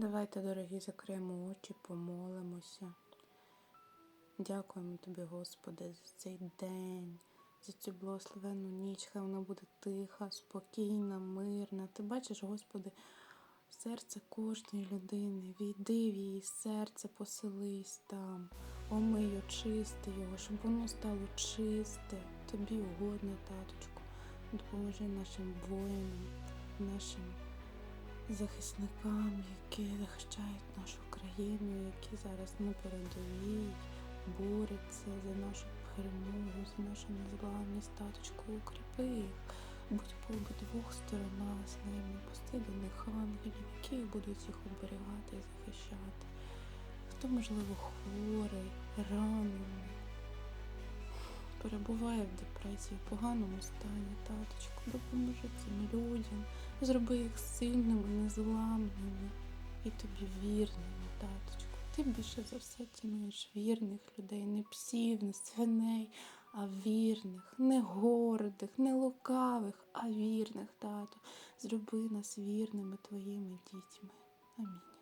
Давайте, дорогі, закриємо очі, помолимося. Дякуємо тобі, Господи, за цей день, за цю благословенну ніч. Хай вона буде тиха, спокійна, мирна. Ти бачиш, Господи, серце кожної людини. Війди в її серце, поселись там. Омий, очисти його, щоб воно стало чисте. Тобі угодне, таточку. Допоможи нашим воїнам, нашим захисникам, які захищають нашу країну, які зараз на передовій борються за нашу перемогу, за нашу незламність, таточку, укріпи їх. Будь по обидвох сторонах з ними, пусти до них ангелів, які будуть їх оберігати і захищати. Хто, можливо, хворий, ранений, перебуває в депресії, в поганому стані, таточку, допоможи цим людям, зроби їх сильними, незламними і тобі вірними, таточку. Ти більше за все цінуєш вірних людей, не псів, не свиней, а вірних, не гордих, не лукавих, а вірних, тато. Зроби нас вірними твоїми дітьми. Амінь.